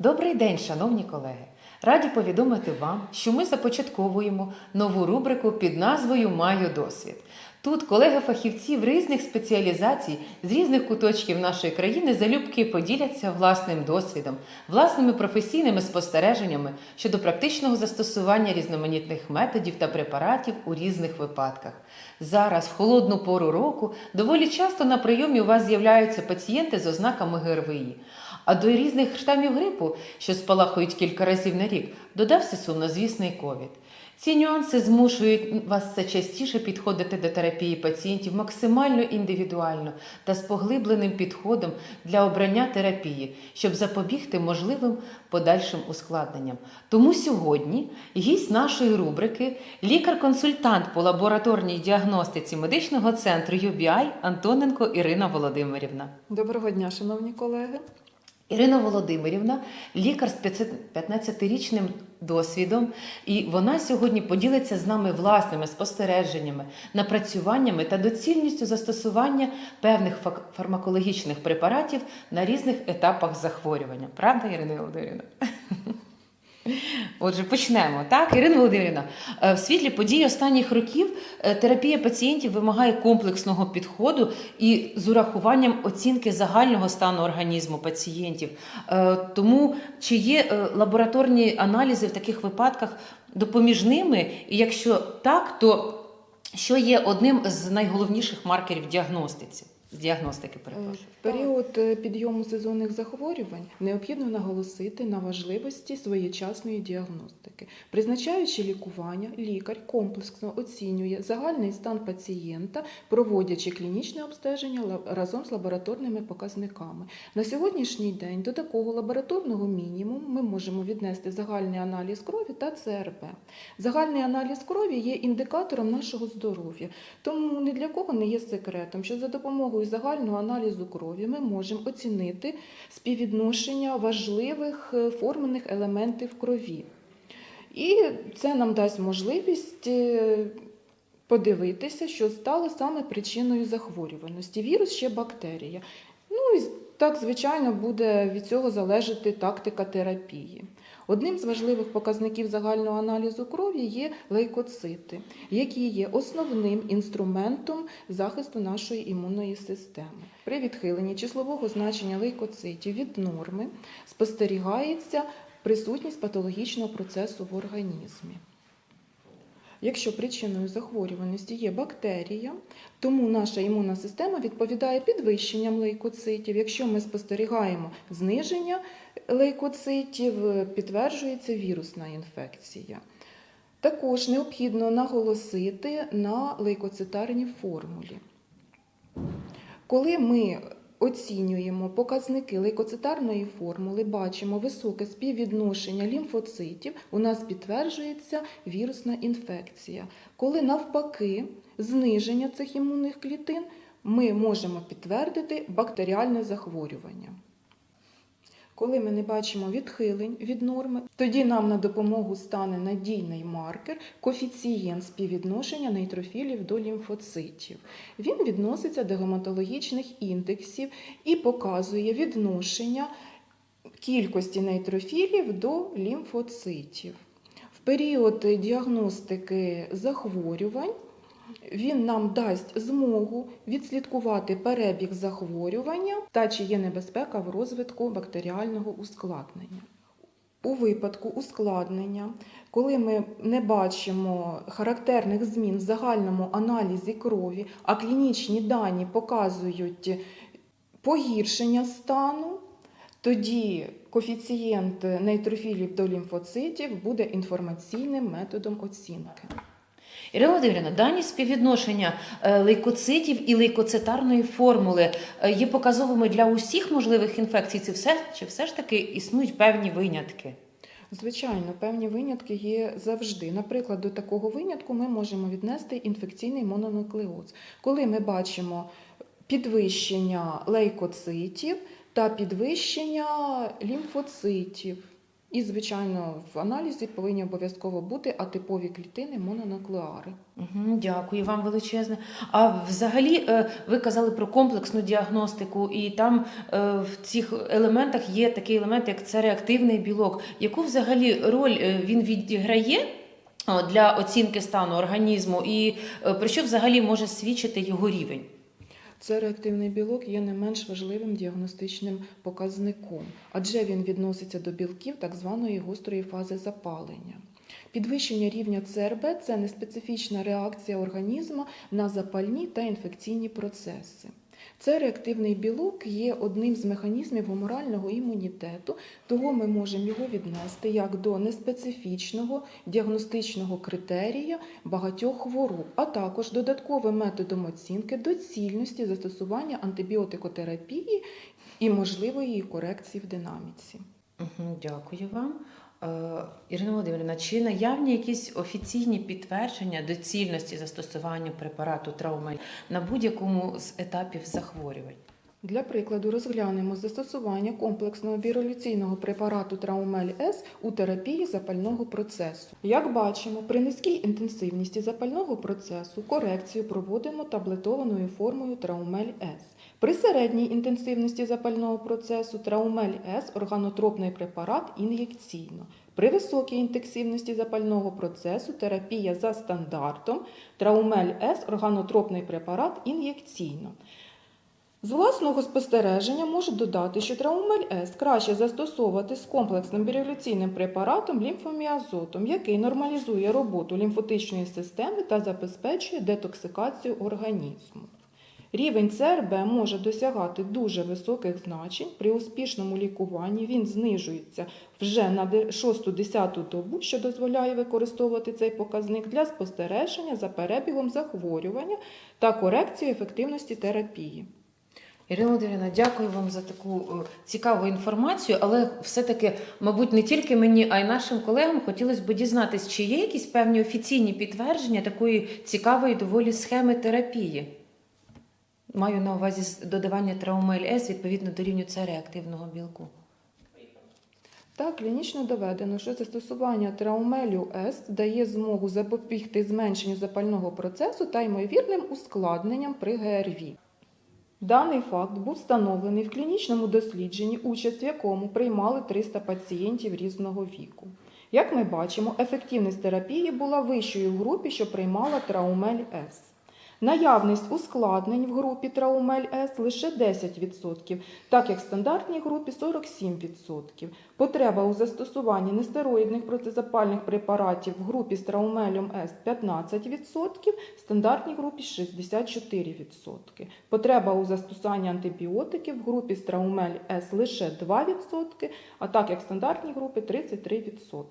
Добрий день, шановні колеги! Раді повідомити вам, що ми започатковуємо нову рубрику під назвою Маю досвід. Тут колеги-фахівців різних спеціалізацій з різних куточків нашої країни залюбки поділяться власним досвідом, власними професійними спостереженнями щодо практичного застосування різноманітних методів та препаратів у різних випадках. Зараз, в холодну пору року, доволі часто на прийомі у вас з'являються пацієнти з ознаками ГРВІ. А до різних штамів грипу, що спалахують кілька разів на рік, додався сумнозвісний ковід. Ці нюанси змушують вас все частіше підходити до терапії пацієнтів максимально індивідуально та з поглибленим підходом для обрання терапії, щоб запобігти можливим подальшим ускладненням. Тому сьогодні гість нашої рубрики, лікар-консультант по лабораторній діагностиці медичного центру UBI Антоненко Ірина Володимирівна. Доброго дня, шановні колеги. Ірина Володимирівна, лікар з 15-річним досвідом, і вона сьогодні поділиться з нами власними спостереженнями, напрацюваннями та доцільністю застосування певних фармакологічних препаратів на різних етапах захворювання. Правда, Ірина Володимирівна? Отже, почнемо. Так, Ірина Володимирівна, е, в світлі подій останніх років е, терапія пацієнтів вимагає комплексного підходу і з урахуванням оцінки загального стану організму пацієнтів. Е, Тому чи є лабораторні аналізи в таких випадках допоміжними? І якщо так, то що є одним з найголовніших маркерів діагностиці? Діагностики перепрошую. В період е, підйому сезонних захворювань необхідно наголосити на важливості своєчасної діагностики. Призначаючи лікування, лікар комплексно оцінює загальний стан пацієнта, проводячи клінічне обстеження разом з лабораторними показниками. На сьогоднішній день до такого лабораторного мінімуму ми можемо віднести загальний аналіз крові та ЦРП. Загальний аналіз крові є індикатором нашого здоров'я, тому ні для кого не є секретом, що за допомогою загального аналізу крові ми можемо оцінити співвідношення важливих е, формених елементів крові. І це нам дасть можливість е, подивитися, що стало саме причиною захворюваності. Вірус ще бактерія. Ну і так, звичайно, буде від цього залежати тактика терапії. Одним з важливих показників загального аналізу крові є лейкоцити, які є основним інструментом захисту нашої імунної системи. При відхиленні числового значення лейкоцитів від норми спостерігається присутність патологічного процесу в організмі. Якщо причиною захворюваності є бактерія, тому наша імунна система відповідає підвищенням лейкоцитів. Якщо ми спостерігаємо зниження лейкоцитів, підтверджується вірусна інфекція. Також необхідно наголосити на лейкоцитарній формулі. Коли ми оцінюємо показники лейкоцитарної формули, бачимо високе співвідношення лімфоцитів, у нас підтверджується вірусна інфекція. Коли навпаки зниження цих імунних клітин, ми можемо підтвердити бактеріальне захворювання. Коли ми не бачимо відхилень від норми, тоді нам на допомогу стане надійний маркер коефіцієнт співвідношення нейтрофілів до лімфоцитів. Він відноситься до гематологічних індексів і показує відношення кількості нейтрофілів до лімфоцитів. В період діагностики захворювань він нам дасть змогу відслідкувати перебіг захворювання та чи є небезпека в розвитку бактеріального ускладнення. У випадку ускладнення, коли ми не бачимо характерних змін в загальному аналізі крові, а клінічні дані показують погіршення стану, тоді коефіцієнт нейтрофілів до лімфоцитів буде інформаційним методом оцінки. Ірина Володимирівна, дані співвідношення е, лейкоцитів і лейкоцитарної формули е, є показовими для усіх можливих інфекцій. Чи все, чи все ж таки існують певні винятки? Звичайно, певні винятки є завжди. Наприклад, до такого винятку ми можемо віднести інфекційний мононуклеоз, коли ми бачимо підвищення лейкоцитів та підвищення лімфоцитів. І, звичайно, в аналізі повинні обов'язково бути атипові клітини мононуклеари. Дякую вам величезне. А взагалі, е, ви казали про комплексну діагностику, і там е, в цих елементах є такий елемент, як це реактивний білок. Яку взагалі роль е, він відіграє? Для оцінки стану організму, і про що взагалі може свідчити його рівень? Це реактивний білок є не менш важливим діагностичним показником, адже він відноситься до білків так званої гострої фази запалення. Підвищення рівня ЦРБ це неспецифічна реакція організму на запальні та інфекційні процеси. Це реактивний білок є одним з механізмів гуморального імунітету, того ми можемо його віднести як до неспецифічного діагностичного критерія багатьох хвороб, а також додатковим методом оцінки доцільності застосування антибіотикотерапії і можливої її корекції в динаміці. Дякую вам. Е, Ірина Володимирівна, чи наявні якісь офіційні підтвердження доцільності застосування препарату Траумель на будь-якому з етапів захворювань? Для прикладу розглянемо застосування комплексного біролюційного препарату Траумель С у терапії запального процесу. Як бачимо, при низькій інтенсивності запального процесу корекцію проводимо таблетованою формою Траумель С. При середній інтенсивності запального процесу Траумель С органотропний препарат ін'єкційно. При високій інтенсивності запального процесу терапія за стандартом Траумель С органотропний препарат ін'єкційно. З власного спостереження можу додати, що траумель С краще застосовувати з комплексним бірюлюційним препаратом лімфоміазотом, який нормалізує роботу лімфотичної системи та забезпечує детоксикацію організму. Рівень ЦРБ може досягати дуже високих значень. При успішному лікуванні він знижується вже на 6-10 добу, що дозволяє використовувати цей показник для спостереження за перебігом захворювання та корекцію ефективності терапії. Ірина Володимирівна, дякую вам за таку е, цікаву інформацію, але все-таки, мабуть, не тільки мені, а й нашим колегам хотілося б дізнатися, чи є якісь певні офіційні підтвердження такої цікавої доволі схеми терапії. Маю на увазі додавання траумель С відповідно до рівню С реактивного білку. Так, клінічно доведено, що застосування траумелю С дає змогу запобігти зменшенню запального процесу та ймовірним ускладненням при ГРВІ. Даний факт був встановлений в клінічному дослідженні, участь в якому приймали 300 пацієнтів різного віку. Як ми бачимо, ефективність терапії була вищою в групі, що приймала траумель С. Наявність ускладнень в групі траумель С лише 10%, так як в стандартній групі 47%. Потреба у застосуванні нестероїдних протизапальних препаратів в групі з траумелем С 15%, в стандартній групі 64%. Потреба у застосуванні антибіотиків в групі з траумель С лише 2%, а так як в стандартній групі 33%.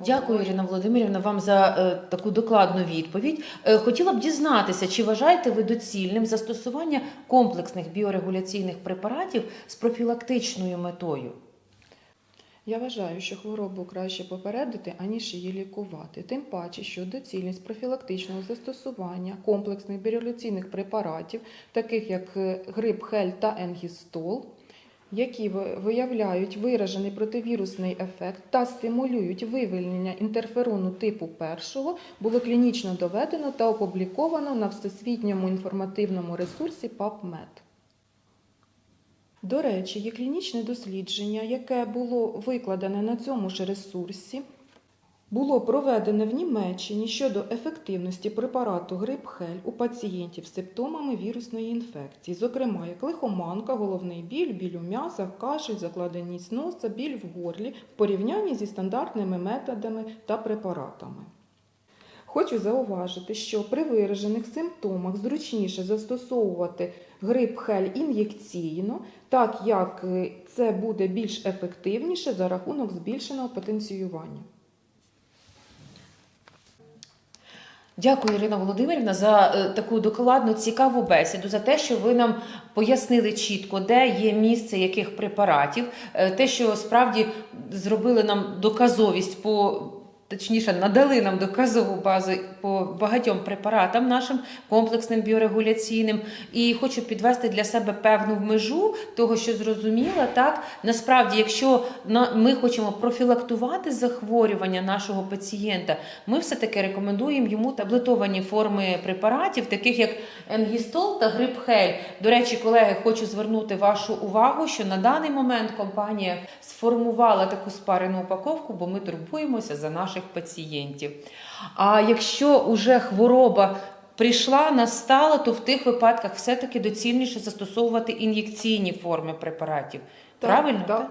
Дякую, Ірина Володимирівна, вам за е, таку докладну відповідь. Е, хотіла б дізнатися, чи вважаєте ви доцільним застосування комплексних біорегуляційних препаратів з профілактичною метою? Я вважаю, що хворобу краще попередити, аніж її лікувати. Тим паче, що доцільність профілактичного застосування комплексних бірюлюційних препаратів, таких як е, грип Хель та Енгістол, які виявляють виражений противірусний ефект та стимулюють вивільнення інтерферону типу першого, було клінічно доведено та опубліковано на всесвітньому інформативному ресурсі PubMed. До речі, є клінічне дослідження, яке було викладене на цьому ж ресурсі, було проведене в Німеччині щодо ефективності препарату Грипхель у пацієнтів з симптомами вірусної інфекції, зокрема як лихоманка, головний біль, біль у м'язах, кашель, закладеність носа, біль в горлі в порівнянні зі стандартними методами та препаратами. Хочу зауважити, що при виражених симптомах зручніше застосовувати грип хель ін'єкційно, так як е, це буде більш ефективніше за рахунок збільшеного потенціювання. Дякую, Ірина Володимирівна, за е, таку докладну цікаву бесіду, за те, що ви нам пояснили чітко, де є місце яких препаратів, е, те, що справді зробили нам доказовість по точніше, надали нам доказову базу по багатьом препаратам нашим комплексним біорегуляційним. І хочу підвести для себе певну межу того, що зрозуміла, так насправді, якщо ми хочемо профілактувати захворювання нашого пацієнта, ми все-таки рекомендуємо йому таблетовані форми препаратів, таких як Енгістол та Грипхель. До речі, колеги, хочу звернути вашу увагу, що на даний момент компанія сформувала таку спарену упаковку, бо ми турбуємося за наших пацієнтів. А якщо уже хвороба прийшла, настала, то в тих випадках все-таки доцільніше застосовувати ін'єкційні форми препаратів. Так, Правильно? так.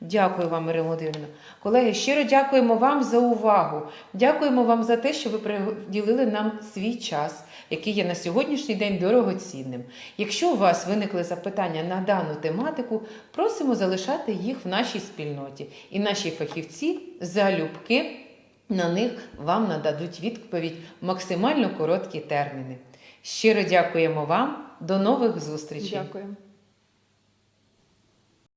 Дякую вам, Ірина Володимирівна. Колеги, щиро дякуємо вам за увагу. Дякуємо вам за те, що ви приділили нам свій час, який є на сьогоднішній день дорогоцінним. Якщо у вас виникли запитання на дану тематику, просимо залишати їх в нашій спільноті. І наші фахівці залюбки на них вам нададуть відповідь в максимально короткі терміни. Щиро дякуємо вам. До нових зустрічей. Дякую.